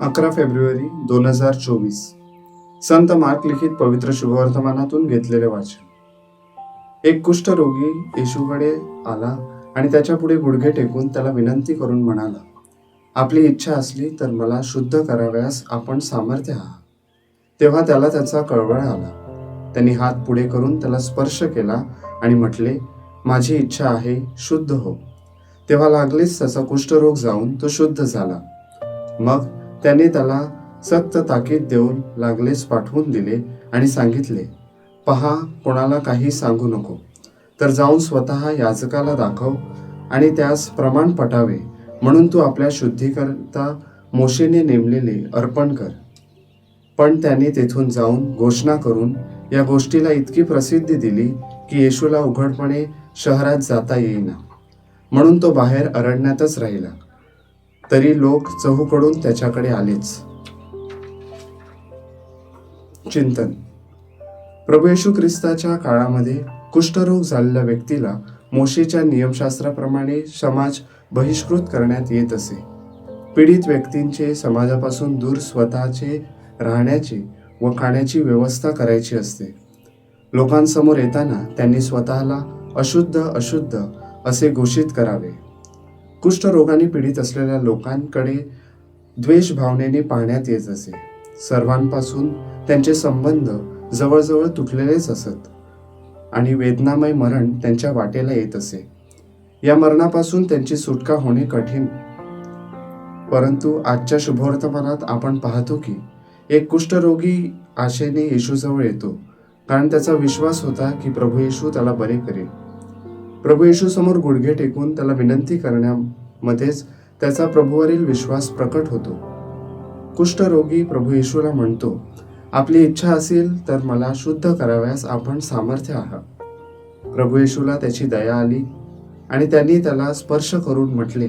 अकरा फेब्रुवारी दोन हजार चोवीस. संत मार्क लिखित पवित्र शुभवर्तमानातून घेतलेले वाचन. एक कुष्ठरोगी येशूकडे आला आणि त्याच्या पुढे गुडघे टेकून त्याला विनंती करून म्हणाला आपली इच्छा असली तर मला शुद्ध कराव्यास आपण सामर्थ्य आहात. तेव्हा त्याला त्याचा कळवळ आला. त्यांनी हात पुढे करून त्याला स्पर्श केला आणि म्हटले माझी इच्छा आहे शुद्ध हो. तेव्हा लागलीच त्याचा कुष्ठरोग जाऊन तो शुद्ध झाला. मग त्याने त्याला सक्त ताकीद देऊन लागलेच पाठवून दिले आणि सांगितले पहा कोणाला काही सांगू नको. तर जाऊन स्वतः याजकाला दाखव आणि त्यास प्रमाण पटावे. म्हणून तू आपल्या शुद्धीकरता मोशेने नेमलेले अर्पण कर. पण त्याने तेथून जाऊन घोषणा करून या गोष्टीला इतकी प्रसिद्धी दिली की येशूला उघडपणे शहरात जाता येईना. म्हणून तो बाहेर अरण्यातच राहिला. तरी लोक चहूकडून त्याच्याकडे आलेच. चिंतन. प्रभू येशू ख्रिस्ताच्या काळामध्ये कुष्ठरोग झालेल्या व्यक्तीला मोशीच्या नियमशास्त्राप्रमाणे समाज बहिष्कृत करण्यात येत असे. पीडित व्यक्तींचे समाजापासून दूर स्वतःचे राहण्याची व खाण्याची व्यवस्था करायची असते. लोकांसमोर येताना त्यांनी स्वतःला अशुद्ध अशुद्ध असे घोषित करावे. कुष्ठरोगाने पीडित असलेल्या लोकांकडे द्वेष भावनेने पाहण्यात येत असे. सर्वांपासून त्यांचे संबंध जवळजवळ तुटलेलेच असत आणि वेदनामय मरण त्यांच्या वाटेला येत असे. या मरणापासून त्यांची सुटका होणे कठीण. परंतु आजच्या शुभवर्तमानात आपण पाहतो की एक कुष्ठरोगी आशेने येशूजवळ येतो कारण त्याचा विश्वास होता की प्रभू येशू त्याला बरे करेल. प्रभू येशू समोर गुडघे टेकून त्याला विनंती करण्यामध्येच त्याचा प्रभूवरील विश्वास प्रकट होतो. कुष्ठरोगी प्रभू येशूला म्हणतो आपली इच्छा असेल तर मला शुद्ध कराव्यास आपण सामर्थ्य आहात. प्रभू येशूला त्याची दया आली आणि त्यांनी त्याला स्पर्श करून म्हटले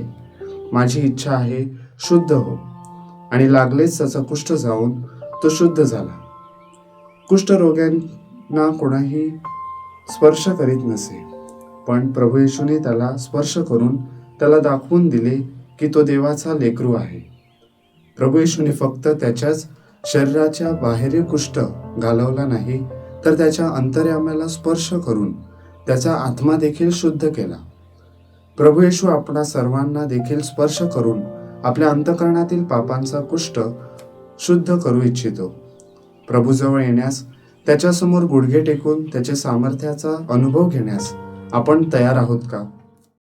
माझी इच्छा आहे शुद्ध हो आणि लागलेच त्याचा कुष्ठ जाऊन तो शुद्ध झाला. कुष्ठरोग्यांना कोणाही स्पर्श करीत नसे. पण प्रभू येशूने त्याला स्पर्श करून त्याला दाखवून दिले की तो देवाचा लेकरू आहे. प्रभू येशूने फक्त त्याच्याच शरीराच्या बाहेरील कुष्ठ घालवला नाही तर त्याच्या अंतर्यामाला स्पर्श करून त्याचा आत्मा देखील शुद्ध केला. प्रभू येशू आपणा सर्वांना देखील स्पर्श करून आपल्या अंतकरणातील पापांचा कुष्ठ शुद्ध करू इच्छितो. प्रभूजवळ येण्यास त्याच्यासमोर गुडघे टेकून त्याच्या सामर्थ्याचा अनुभव घेण्यास आपण तयार आहोत का?